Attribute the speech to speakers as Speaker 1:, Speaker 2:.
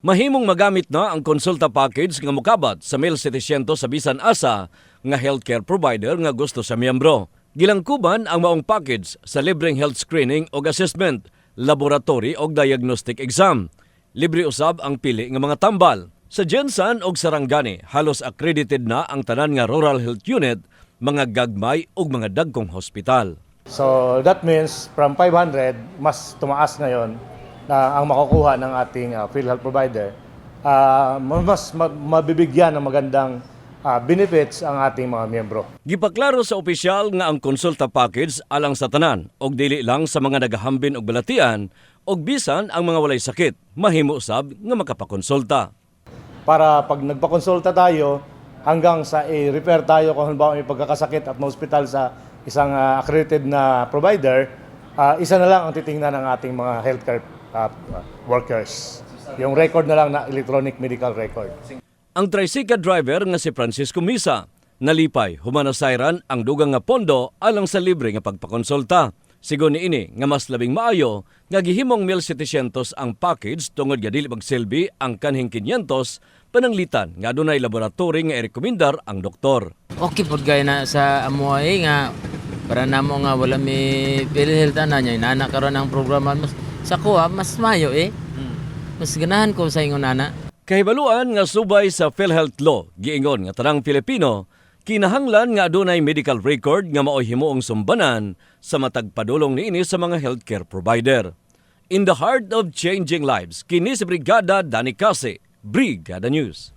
Speaker 1: Mahimong magamit na ang konsulta package nga mokabat sa 1,700 sa bisan asa nga healthcare provider nga gusto sa miyembro. Gilangkuban ang maong package sa libreng health screening o assessment, laboratory o diagnostic exam. Libre usab ang pili nga mga tambal. Sa Jensan o Sarangani, halos accredited na ang tanan nga rural health unit, mga gagmay o mga dagkong hospital.
Speaker 2: So that means from 500, mas tumaas ngayon na ang makukuha ng ating uh, PhilHealth provider. Ah, mas ma- mabibigyan ng magandang ah, benefits ang ating mga miyembro.
Speaker 1: Gipaklaro sa opisyal nga ang konsulta package alang sa tanan og dili lang sa mga nagahambin og balatian og bisan ang mga walay sakit mahimo usab nga makapakonsulta.
Speaker 2: Para pag nagpakonsulta tayo, hanggang sa i-refer tayo kung halimbawa may pagkakasakit at ma-hospital sa isang ah, accredited na provider, ah, isa na lang ang titingnan ng ating mga healthcare ah, workers. Yung record na lang na electronic medical record.
Speaker 1: Ang tricycle driver nga si Francisco Misa nalipay humanasayran ang dugang nga pondo alang sa libre nga pagpakonsulta. Sigon ini nga mas labing maayo nga gihimong 1,700 ang package tungod nga dili magsilbi ang kanhing 500 pananglitan nga dunay laboratory nga irekomendar ang doktor.
Speaker 3: Okay pod gaya na sa amuay nga para namo nga wala mi PhilHealth na niya inana karon ang programa mas sa kuha mas mayo eh. Mas ganahan ko sa ingon nana.
Speaker 1: Kahibaluan nga subay sa PhilHealth Law, giingon nga tanang Pilipino, kinahanglan nga adunay medical record nga maoy himuong sumbanan sa matag padulong niini sa mga healthcare provider. In the heart of changing lives, kini si Brigada Dani Case, Brigada News.